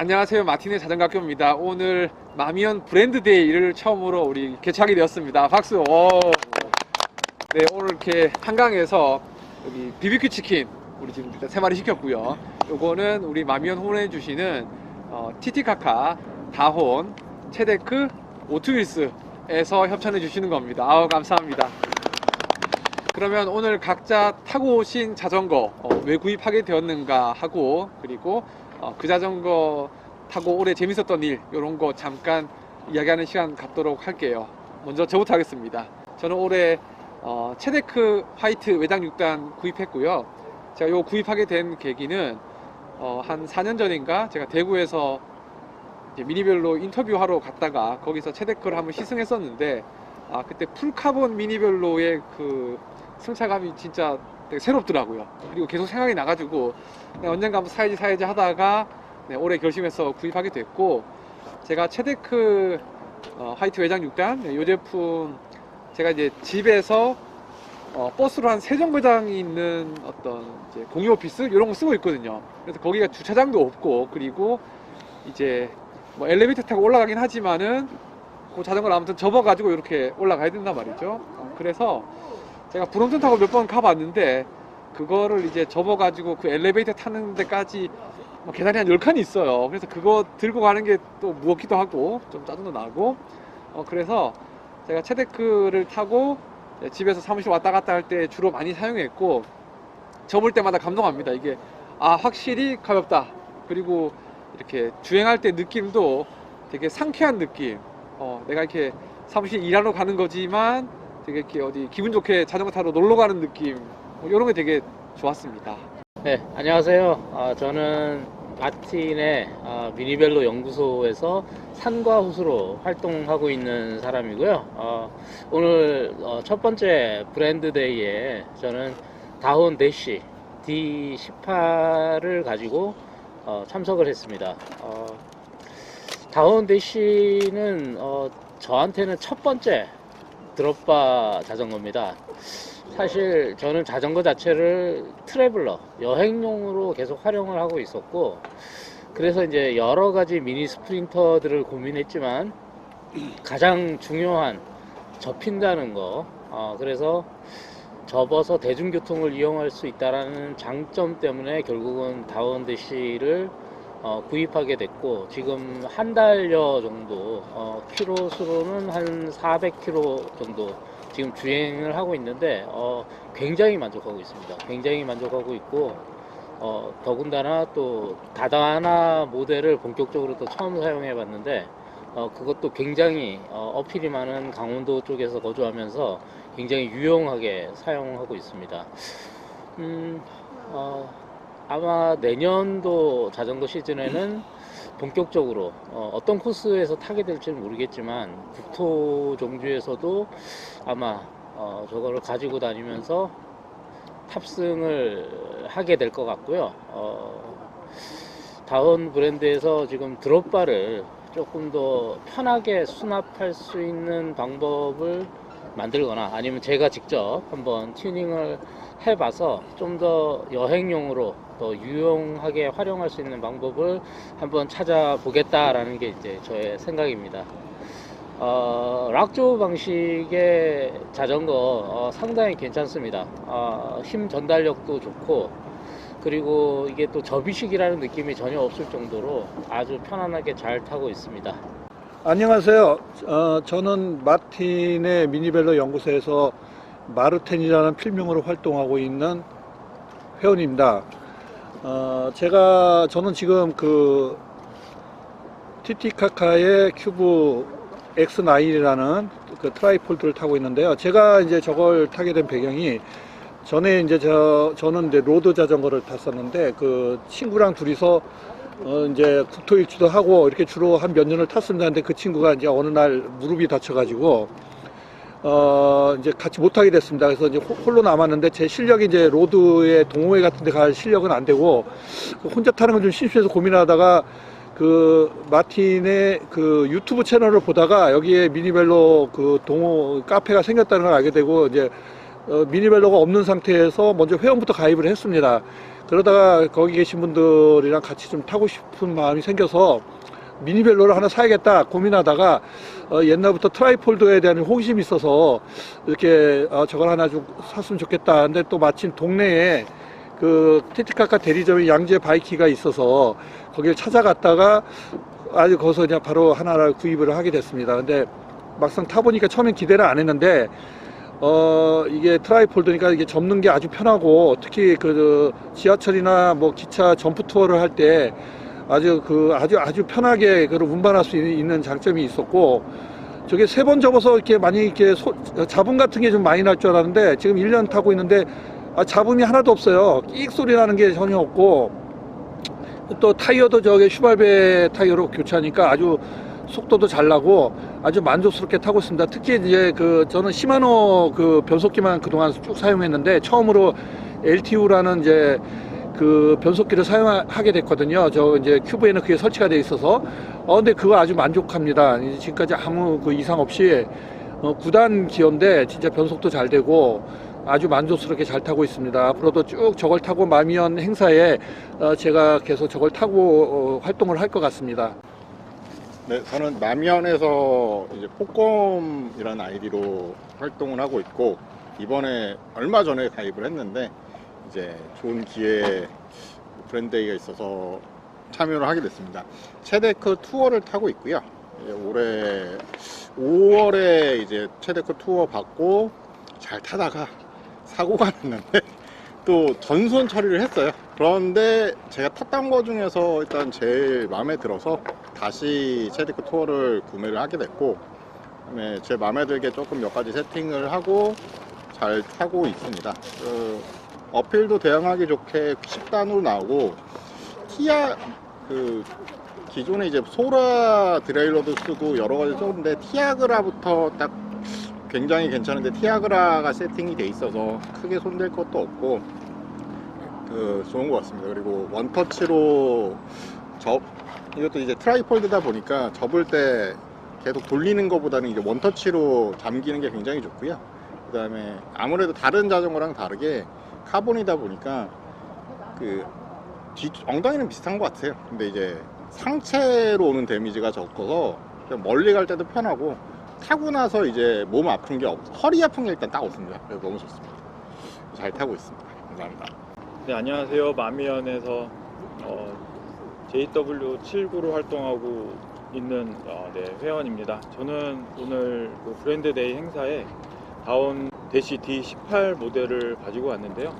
안녕하세요. 마틴의 자전거학교입니다. 오늘 마미언 브랜드 데이를 처음으로 우리 개최하게 되었습니다. 박수. 오. 네 오늘 이렇게 한강에서 여기 BBQ 치킨 우리 지금 일단 세 마리 시켰고요. 요거는 우리 마미언 후원해 주시는 어, 티티카카 다혼 체데크 오투윌스에서 협찬해 주시는 겁니다. 아우 감사합니다. 그러면 오늘 각자 타고 오신 자전거 어, 왜 구입하게 되었는가 하고 그리고 어, 그 자전거 타고 올해 재밌었던 일 이런 거 잠깐 이야기하는 시간 갖도록 할게요. 먼저 저부터 하겠습니다. 저는 올해 어, 체데크 화이트 외장 6단 구입했고요. 제가 요 구입하게 된 계기는 어, 한 4년 전인가 제가 대구에서 미니별로 인터뷰하러 갔다가 거기서 체데크를 한번 시승했었는데 아 그때 풀카본 미니별로의 그 승차감이 진짜 되게 새롭더라고요. 그리고 계속 생각이 나가지고 네, 언젠가 한번 사야지 사야지 하다가 네, 올해 결심해서 구입하게 됐고 제가 체데크 어, 화이트 외장 6단 네, 이 제품 제가 이제 집에서 어, 버스로 한 세 정거장이 있는 어떤 공유 오피스 이런 거 쓰고 있거든요. 그래서 거기가 주차장도 없고 그리고 이제 뭐 엘리베이터 타고 올라가긴 하지만은 그 자전거를 아무튼 접어가지고 이렇게 올라가야 된단 말이죠. 어, 그래서 제가 브롬톤 타고 몇 번 가봤는데 그거를 이제 접어가지고 그 엘리베이터 타는 데까지 뭐 계단이 한 10칸이 있어요. 그래서 그거 들고 가는 게 또 무겁기도 하고 좀 짜증도 나고 어, 그래서 제가 체데크를 타고 집에서 사무실 왔다 갔다 할 때 주로 많이 사용했고 접을 때마다 감동합니다. 이게 아 확실히 가볍다. 그리고 이렇게 주행할 때 느낌도 되게 상쾌한 느낌. 어, 내가 이렇게 사무실 일하러 가는 거지만 되게 이렇게 어디 기분 좋게 자전거 타러 놀러 가는 느낌. 뭐 이런 게 되게 좋았습니다. 네, 안녕하세요. 아, 저는 마틴의 아, 미니벨로 연구소에서 산과 호수로 활동하고 있는 사람이고요. 어, 오늘 어, 첫 번째 브랜드 데이에 저는 다운 대시 D18을 가지고 어, 참석을 했습니다. 어, 다운 대시는 어, 저한테는 첫 번째 드롭바 자전거입니다. 사실 저는 자전거 자체를 트래블러, 여행용으로 계속 활용을 하고 있었고, 그래서 이제 여러 가지 미니 스프린터들을 고민했지만, 가장 중요한 접힌다는 거, 어, 그래서 접어서 대중교통을 이용할 수 있다라는 장점 때문에 결국은 다운대시를 어, 구입하게 됐고 지금 한 달여 정도 어, 키로 수로는 한 400km 정도 지금 주행을 하고 있는데 어, 굉장히 만족하고 있습니다. 굉장히 만족하고 있고 어, 더군다나 또 다다나 모델을 본격적으로 또 처음 사용해 봤는데 어, 그것도 굉장히 어, 어필이 많은 강원도 쪽에서 거주하면서 굉장히 유용하게 사용하고 있습니다. 음, 어, 아마 내년도 자전거 시즌에는 본격적으로 어, 떤 코스에서 타게 될지는 모르겠지만 국토 종주에서도 아마 어, 저거를 가지고 다니면서 탑승을 하게 될 것 같고요. 어, 다운 브랜드에서 지금 드롭바를 조금 더 편하게 수납할 수 있는 방법을 만들거나 아니면 제가 직접 한번 튜닝을 해봐서 좀 더 여행용으로 더 유용하게 활용할 수 있는 방법을 한번 찾아보겠다라는 게 이제 저의 생각입니다. 어, 락조 방식의 자전거 어, 상당히 괜찮습니다. 어, 힘 전달력도 좋고 그리고 이게 또 접이식이라는 느낌이 전혀 없을 정도로 아주 편안하게 잘 타고 있습니다. 안녕하세요. 어, 저는 마틴의 미니벨로 연구소에서 마르텐이라는 필명으로 활동하고 있는 회원입니다. 어, 제가 저는 지금 그 티티카카의 큐브 X9이라는 그 트라이폴드를 타고 있는데요. 제가 이제 저걸 타게 된 배경이 전에 이제 저 저는 이제 로드 자전거를 탔었는데 그 친구랑 둘이서 어 이제 국토 일주도 하고 이렇게 주로 한 몇 년을 탔습니다. 근데 그 친구가 이제 어느 날 무릎이 다쳐가지고 어 이제 같이 못 하게 됐습니다. 그래서 이제 호- 홀로 남았는데 제 실력이 이제 로드에 동호회 같은 데 갈 실력은 안 되고 그 혼자 타는 건 좀 심심해서 고민하다가 그 마틴의 그 유튜브 채널을 보다가 여기에 미니벨로 그 동호 카페가 생겼다는 걸 알게 되고 이제 어, 미니벨로가 없는 상태에서 먼저 회원부터 가입을 했습니다. 그러다가 거기 계신 분들이랑 같이 좀 타고 싶은 마음이 생겨서 미니벨로를 하나 사야겠다 고민하다가 어, 옛날부터 트라이폴드에 대한 호기심이 있어서 이렇게 어, 저걸 하나 좀 샀으면 좋겠다. 근데 또 마침 동네에 그 티티카카 대리점에 양재 바이키가 있어서 거기를 찾아갔다가 아주 거기서 그냥 바로 하나를 구입을 하게 됐습니다. 근데 막상 타보니까 처음엔 기대를 안 했는데 어 이게 트라이폴드니까 이게 접는 게 아주 편하고 특히 그 지하철이나 뭐 기차 점프 투어를 할 때 아주 그 아주 아주 편하게 그걸 운반할 수 있는 장점이 있었고 저게 세 번 접어서 이렇게 많이 이렇게 소, 잡음 같은 게 좀 많이 날 줄 알았는데 지금 1년 타고 있는데 아, 잡음이 하나도 없어요. 끽 소리 나는 게 전혀 없고 또 타이어도 저게 슈발베 타이어로 교체하니까 아주 속도도 잘 나고 아주 만족스럽게 타고 있습니다. 특히 이제 그 저는 시마노 그 변속기만 그동안 쭉 사용했는데 처음으로 LTU라는 이제 그 변속기를 사용하게 됐거든요. 저 이제 큐브에는 그게 설치가 돼 있어서 어 근데 그거 아주 만족합니다. 지금까지 아무 그 이상 없이 어, 9단 기어인데 진짜 변속도 잘 되고 아주 만족스럽게 잘 타고 있습니다. 앞으로도 쭉 저걸 타고 마미연 행사에 어, 제가 계속 저걸 타고 어, 활동을 할 것 같습니다. 네, 저는 남현에서 이제 폭검이라는 아이디로 활동을 하고 있고 이번에 얼마 전에 가입을 했는데 이제 좋은 기회에 브랜드가 있어서 참여를 하게 됐습니다. 체데크 투어를 타고 있고요. 올해 5월에 이제 체데크 투어 받고 잘 타다가 사고가 났는데 또 전손 처리를 했어요. 그런데 제가 탔던 거 중에서 일단 제일 마음에 들어서 다시 체데크 투어를 구매를 하게 됐고 그다음에 제 마음에 들게 조금 몇 가지 세팅을 하고 잘 타고 있습니다. 그 어필도 대응하기 좋게 10단으로 나오고 티아 그 기존에 이제 소라 드레일러도 쓰고 여러 가지 썼는데 티아그라부터 딱 굉장히 괜찮은데 티아그라가 세팅이 돼 있어서 크게 손댈 것도 없고 그 좋은 것 같습니다. 그리고 원터치로 접 이것도 이제 트라이폴드다 보니까 접을 때 계속 돌리는 것보다는 이제 원터치로 잠기는 게 굉장히 좋고요. 그 다음에 아무래도 다른 자전거랑 다르게 카본이다 보니까 그 뒤, 엉덩이는 비슷한 것 같아요. 근데 이제 상체로 오는 데미지가 적어서 멀리 갈 때도 편하고 타고 나서 이제 몸 아픈 게 없, 허리 아픈 게 일단 딱 없습니다. 그래서 너무 좋습니다. 잘 타고 있습니다. 감사합니다. 네, 안녕하세요. 마미연에서 어, JW79로 활동하고 있는 어, 네, 회원입니다. 저는 오늘 그 브랜드데이 행사에 다운 대시 D18 모델을 가지고 왔는데요.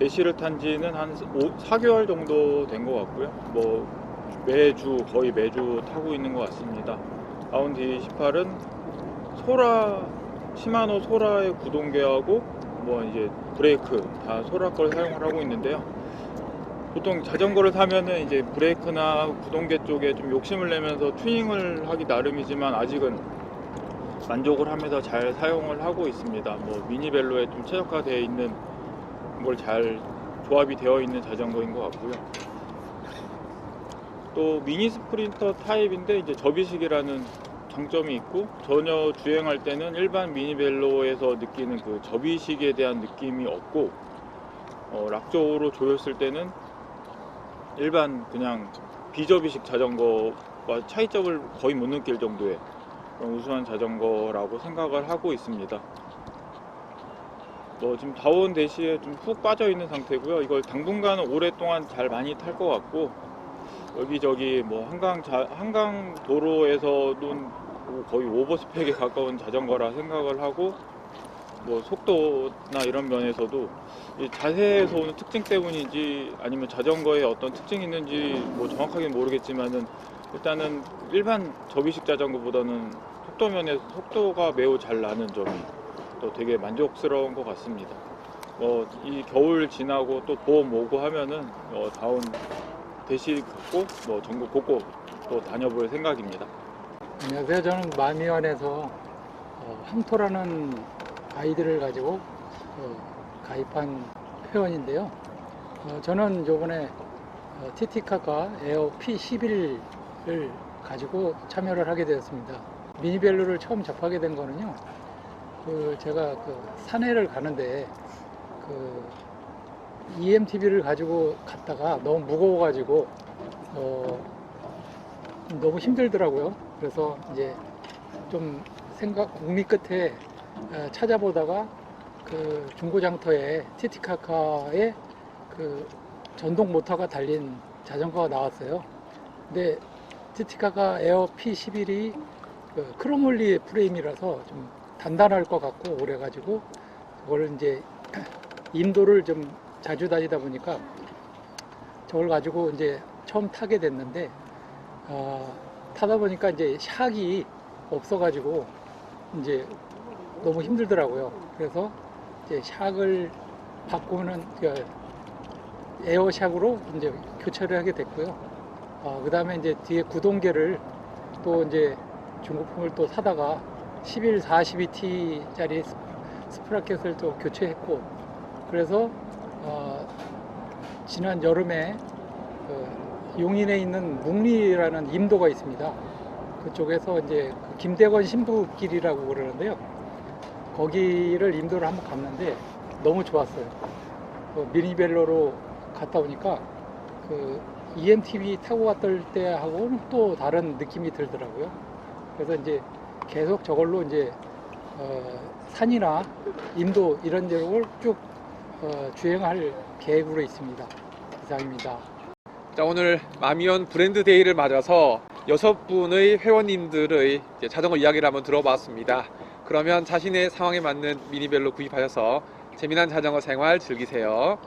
대시를 탄 지는 한 5, 4개월 정도 된 것 같고요. 뭐 매주 거의 매주 타고 있는 것 같습니다. 다운 D18은 소라 시마노 소라의 구동계하고 뭐 이제 브레이크 다 소라 걸 사용을 하고 있는데요. 보통 자전거를 사면은 이제 브레이크나 구동계 쪽에 좀 욕심을 내면서 튜닝을 하기 나름이지만 아직은 만족을 하면서 잘 사용을 하고 있습니다. 뭐 미니벨로에 좀 최적화되어 있는 걸 잘 조합이 되어 있는 자전거인 것 같고요. 또 미니 스프린터 타입인데 이제 접이식이라는 장점이 있고 전혀 주행할 때는 일반 미니벨로에서 느끼는 그 접이식에 대한 느낌이 없고 어, 락조로 조였을 때는 일반 그냥 비접이식 자전거와 차이점을 거의 못 느낄 정도의 우수한 자전거라고 생각을 하고 있습니다. 뭐 지금 다운 대시에 좀푹 빠져 있는 상태고요. 이걸 당분간 오랫동안 잘 많이 탈 것 같고 여기저기 뭐 한강 자, 한강 도로에서는 거의 오버스펙에 가까운 자전거라 생각을 하고 뭐 속도나 이런 면에서도 이 자세에서 오는 특징 때문인지 아니면 자전거에 어떤 특징이 있는지 뭐 정확하게 모르겠지만은 일단은 일반 접이식 자전거보다는 속도 면에서 속도가 매우 잘 나는 점이 또 되게 만족스러운 것 같습니다. 뭐이 겨울 지나고 또 봄 오고 하면은 어, 다운 대시 갖고 뭐 전국 곳곳 또 다녀볼 생각입니다. 안녕하세요. 저는 마미원에서 어, 함토라는 아이디를 가지고 어, 가입한 회원인데요. 어, 저는 요번에 어, 티티카가 에어 P11을 가지고 참여를 하게 되었습니다. 미니벨로를 처음 접하게 된 거는요. 그 제가 그 산에를 가는데 그 EMTB를 가지고 갔다가 너무 무거워가지고 어, 너무 힘들더라고요. 그래서 이제 좀 생각 고민 끝에 어, 찾아보다가 그 중고장터에 티티카카에 그 전동 모터가 달린 자전거가 나왔어요. 근데 티티카카 에어 P11이 그 크로몰리 프레임이라서 좀 단단할 것 같고 오래가지고 그걸 이제 인도를 좀 자주 다니다 보니까 저걸 가지고 이제 처음 타게 됐는데 어, 타다 보니까 이제 샥이 없어가지고 이제 너무 힘들더라고요. 그래서 이제 샥을 바꾸는 그 에어샥으로 이제 교체를 하게 됐고요. 어, 그 다음에 이제 뒤에 구동계를 또 이제 중고품을 또 사다가 11 42T짜리 스프라켓을 또 교체했고 그래서 어, 지난 여름에 그 용인에 있는 묵리라는 임도가 있습니다. 그쪽에서 이제 그 김대건 신부길이라고 그러는데요. 거기를 임도를 한번 갔는데 너무 좋았어요. 그 미니벨로로 갔다 오니까 그 EMTB 타고 갔을 때하고는 또 다른 느낌이 들더라고요. 그래서 이제 계속 저걸로 이제 어, 산이나 인도 이런 데를 쭉 어, 주행할 계획으로 있습니다. 이상입니다. 자 오늘 마미온 브랜드 데이를 맞아서 여섯 분의 회원님들의 자전거 이야기를 한번 들어봤습니다. 그러면 자신의 상황에 맞는 미니벨로 구입하셔서 재미난 자전거 생활 즐기세요.